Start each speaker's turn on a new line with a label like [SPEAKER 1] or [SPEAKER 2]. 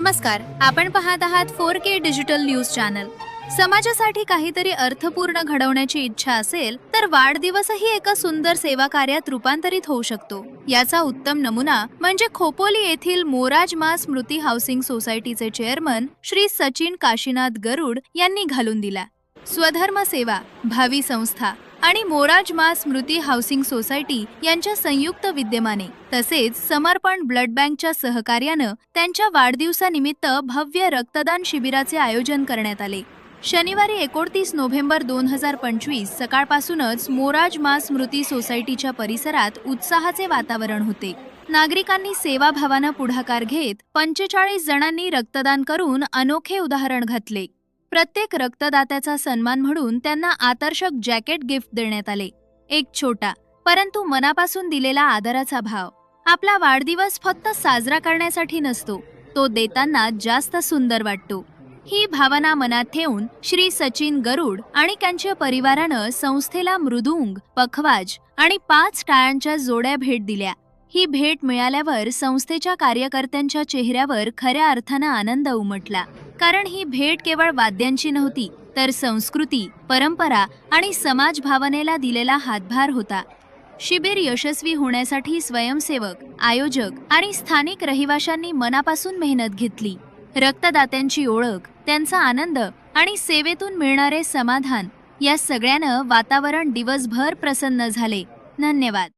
[SPEAKER 1] नमस्कार आपण पाहत आहात four K digital news channel. समाजासाठी काहीतरी अर्थपूर्ण घडवण्याची इच्छा असेल तर वाढदिवसही एका सुंदर सेवा कार्यात रूपांतरित होऊ शकतो. याचा उत्तम नमुना म्हणजे खोपोली येथील मोराज मा स्मृती हाऊसिंग सोसायटीचे चेअरमन श्री सचिन काशीनाथ गरुड यांनी घालून दिला. स्वधर्म सेवा भावी संस्था आणि मोराज मा स्मृती हाऊसिंग सोसायटी यांच्या संयुक्त विद्यमाने तसेच समर्पण ब्लड बँकच्या सहकार्यानं त्यांच्या वाढदिवसानिमित्त भव्य रक्तदान शिबिराचे आयोजन करण्यात आले. शनिवारी एकोणतीस नोव्हेंबर दोन हजार पंचवीस सकाळपासूनच मोराज मा स्मृती सोसायटीच्या परिसरात उत्साहाचे वातावरण होते. नागरिकांनी सेवाभावानं पुढाकार घेत पंचेचाळीस जणांनी रक्तदान करून अनोखे उदाहरण घातले. प्रत्येक रक्तदात्याचा सन्मान म्हणून त्यांना आकर्षक जॅकेट गिफ्ट देण्यात आले. एक छोटा परंतु मनापासून दिलेला आदराचा भाव. आपला वाढदिवस फक्त साजरा करण्यासाठी नसतो तो देताना जास्त सुंदर वाटतो. ही भावना मनात ठेवून श्री सचिन गरुड आणि त्यांच्या परिवारानं संस्थेला मृदुंग पखवाज आणि पाच टाळ्यांच्या जोड्या भेट दिल्या. ही भेट मिळाल्यावर संस्थेच्या कार्यकर्त्यांच्या चेहऱ्यावर खऱ्या अर्थानं आनंद उमटला. कारण ही भेट केवळ वाद्यांची नव्हती तर संस्कृती परंपरा आणि समाज भावनेला दिलेला हातभार होता. शिबिर यशस्वी होण्यासाठी स्वयंसेवक आयोजक आणि स्थानिक रहिवाशांनी मनापासून मेहनत घेतली. रक्तदात्यांची ओळख त्यांचा आनंद आणि सेवेतून मिळणारे समाधान या सगळ्यानं वातावरण दिवसभर प्रसन्न झाले. धन्यवाद.